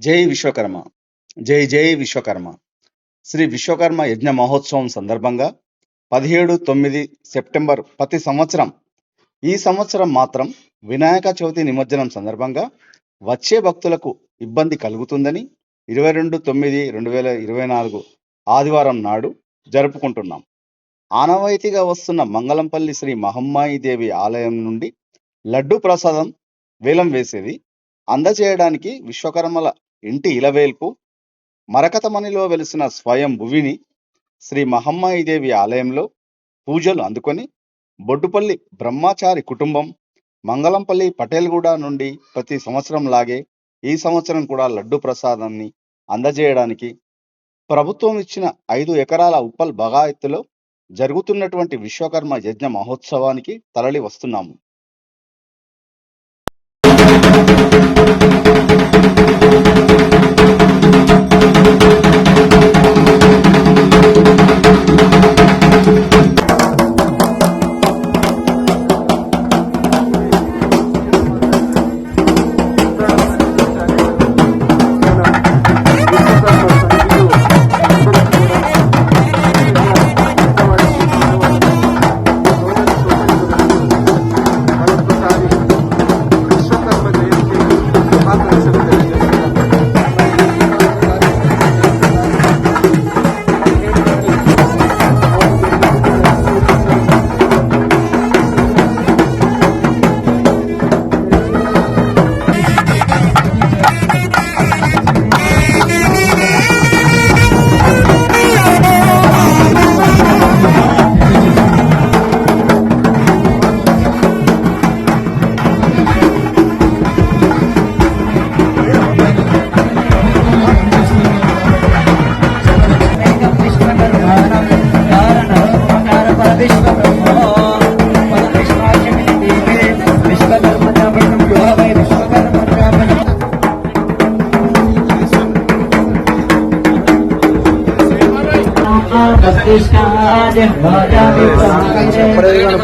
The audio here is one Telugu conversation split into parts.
జై విశ్వకర్మ. జై జై విశ్వకర్మ. శ్రీ విశ్వకర్మ యజ్ఞ మహోత్సవం సందర్భంగా పదిహేడు తొమ్మిది సెప్టెంబర్ ప్రతి సంవత్సరం ఈ సంవత్సరం మాత్రం వినాయక చవితి నిమజ్జనం సందర్భంగా వచ్చే భక్తులకు ఇబ్బంది కలుగుతుందని ఇరవై రెండు తొమ్మిది రెండు వేల ఇరవై నాలుగు ఆదివారం నాడు జరుపుకుంటున్నాం. ఆనవాయితీగా వస్తున్న మంగళంపల్లి శ్రీ మహమ్మాయి దేవి ఆలయం నుండి లడ్డు ప్రసాదం వేలం వేసేది అందజేయడానికి విశ్వకర్మల ఇంటి ఇలవేల్పు మరకతమణిలో వెలిసిన స్వయం భువిని శ్రీ మహమ్మాయిదేవి ఆలయంలో పూజలు అందుకొని బొడ్డుపల్లి బ్రహ్మచారి కుటుంబం మంగళంపల్లి పటేల్గూడ నుండి ప్రతి సంవత్సరం లాగే ఈ సంవత్సరం కూడా లడ్డు ప్రసాదాన్ని అందజేయడానికి ప్రభుత్వం ఇచ్చిన ఐదు ఎకరాల ఉప్పల్ బగాయత్తులో జరుగుతున్నటువంటి విశ్వకర్మ యజ్ఞ మహోత్సవానికి తరలి వస్తున్నాము. Vishwakarma thank you.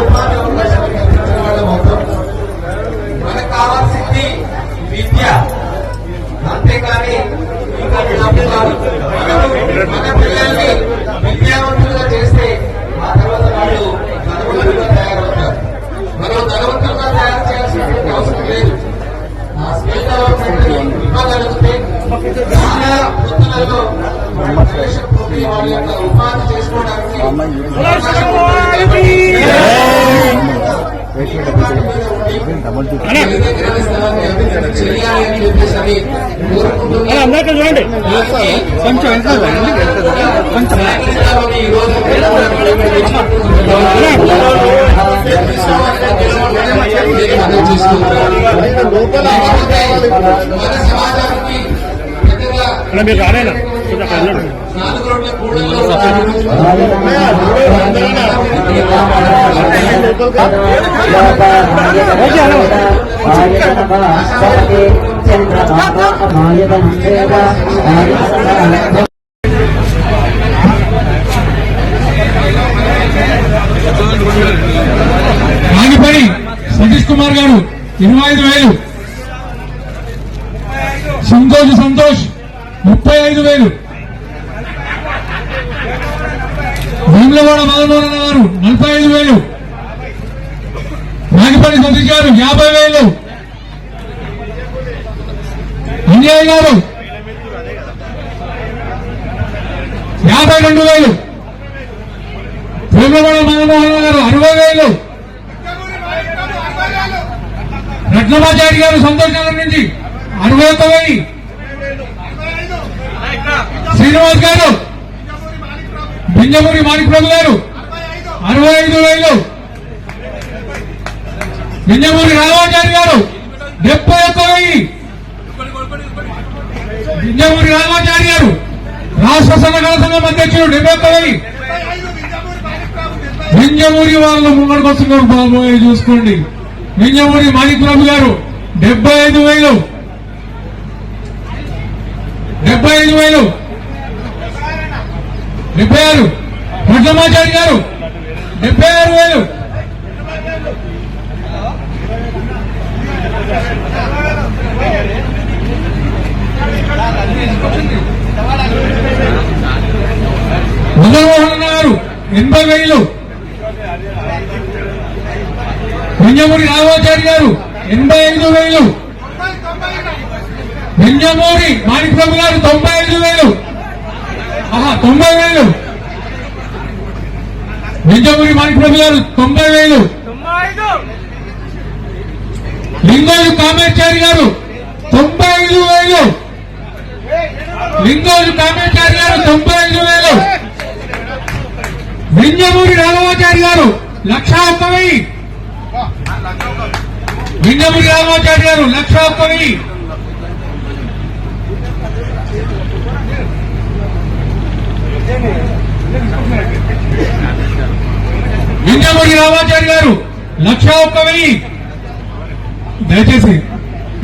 ఉపాధి మనకు స్వేతవంతుల్ని ఇవ్వగలిగితే చాలా వృత్తులలో వాళ్ళ యొక్క ఉపాధి చేసుకోవడానికి కొంచెం కొంచెం ఈ రోజు మీరు రాలేనా కొంచెం అక్కడ వెళ్ళండి. నాలుగు రోడ్ల కూడల్లో ఆగిపోయి సతీష్ కుమార్ గారు ఇరవై ఐదు వేలు. సంతోష్ సంతోష్ ముప్పై ఐదు వేలు. వేములవాడ మదనోరన్న గారు నలభై ఐదు వేలు. నాగిపల్లి సతీష్ గారు యాభై వేలు. అంజయ్య గారు యాభై రెండు వేలు. వేములవాడ మదనమోహన్ గారు అరవై వేలు. రత్నమాచారి గారు సంతోషాల నుంచి అరవై ఒక్క వెయ్యి శ్రీనివాస్ గారు బింజమూరి మాణిక్ప్రభు గారు అరవై ఐదు వేలు. బింజమూరి రామాచారి గారు డెబ్బై ఒక్క వెయ్యి బింజమూరి రామాచారి గారు రాష్ట్ర సంఘటన సంఘం అధ్యక్షుడు డెబ్బై ఒక్క వెయ్యి బింజమూరి వాళ్ళు ముంగడికి వస్తున్నారు బాబోయ్ చూసుకోండి. బింజమూరి మాణిక్ గారు డెబ్బై ఐదు వేలు. డెబ్బై ఐదు వేలు. డెబ్బై ఆరు. పట్లమాచారి గారు డెబ్బై ఆరు వేలు. మదన్మోహన్ గారు ఎనభై వేలు. వింజమూరి రామాచారి గారు ఎనభై ఐదు వేలు. వింజమూరి మాణిక్ప్రభు గారు తొంభై ఐదు వేలు. ఆహా తొంభై వేలు. వింజమూరి మాణిక్ప్రభు గారు తొంభై వేలు. లింగోజు కామేశ్వరి గారు తొంభై ఐదు వేలు. లింగోజు కామేశ్వరి గారు తొంభై ఐదు వేలు. వింజమూరి రాఘవాచారి గారు లక్ష ఒక్క వెయ్యి. వింజమూరి రాఘవాచారి గారు లక్ష ఒక్క వెయ్యి వింజమూరి రామాచారి గారు లక్ష ఒక్క వెయ్యి దయచేసి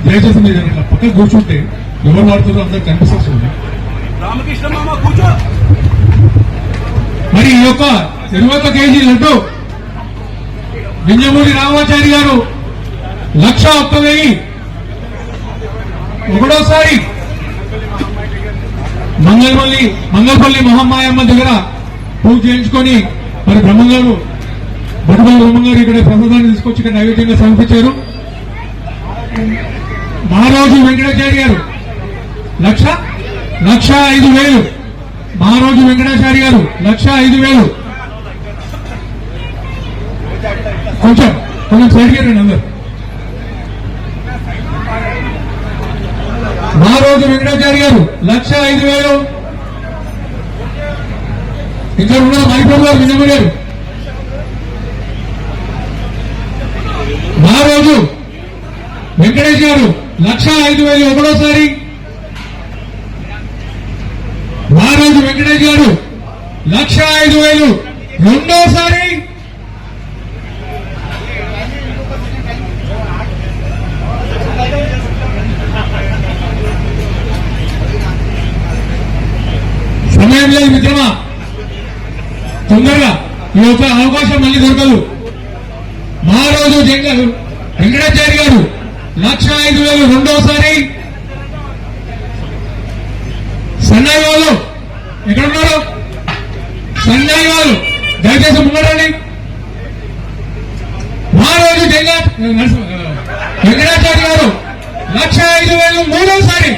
దయచేసి మీరు ఇట్లా పక్కన కూర్చుంటే ఎవరు వాడుతుందో అందరికి కనిపిస్తుంది. రామకృష్ణ మామ కూర్చో. మరి ఈ యొక్క ఇరవై ఒక్క కేజీ లడ్డు వింజమూరి రామాచారి గారు లక్ష ఒక్క వెయ్యి. ఒకటోసారి మంగళపల్లి మంగళపల్లి మహమ్మాయమ్మ దగ్గర పూజ చేయించుకొని మరి బ్రహ్మంగారు బడుగుల బ్రహ్మంగారు ఇక్కడ ప్రసాదాన్ని తీసుకొచ్చి ఇక్కడ నైవేద్యంగా సమర్పించారు. మహారాజు వెంకటాచారి గారు లక్ష లక్ష ఐదు వేలు. మహారాజు వెంకటాచారి గారు లక్ష ఐదు వేలు. కొంచెం కొంచెం సైడ్కి రండి అందరు. మహారాజు వెంకటాచారి గారు లక్ష ఐదు వేలు. ఇక్కడ ఉన్న మణిపూర్ గారు నిజమ్మ గారు. మహారాజు వెంకటేష్ గారు లక్ష ఐదు వేలు ఒకటోసారి. మహారాజు వెంకటేష్ గారు లక్ష ఐదు వేలు రెండోసారి. తొందరగా ఈ యొక్క అవకాశం మళ్ళీ దొరకదు. మహారాజు జంగల్ వెంకటాచారి గారు లక్ష ఐదు వేలు రెండోసారి సన్నాయి వాళ్ళు ఎక్కడ ఉన్నారు? సన్నాయి వాళ్ళు. దయచేసి ముంగడండి మహారాజు జంగా వెంకటాచారి గారు లక్ష ఐదు వేలు మూడోసారి.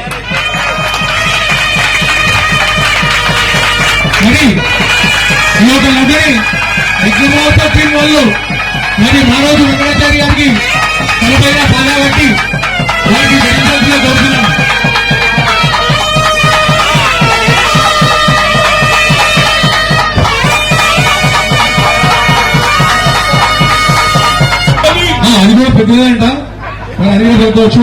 మరి ఈ యొక్క టీం వాళ్ళు మరి మహారాజు వెంకటాచారి గారికి తలపైన పాలబట్టి వారికి జయించాల్సిన కోరుతున్నాం. ఆ, అది కూడా పెద్దదంట మరి అది కూడా పెద్దవచ్చు.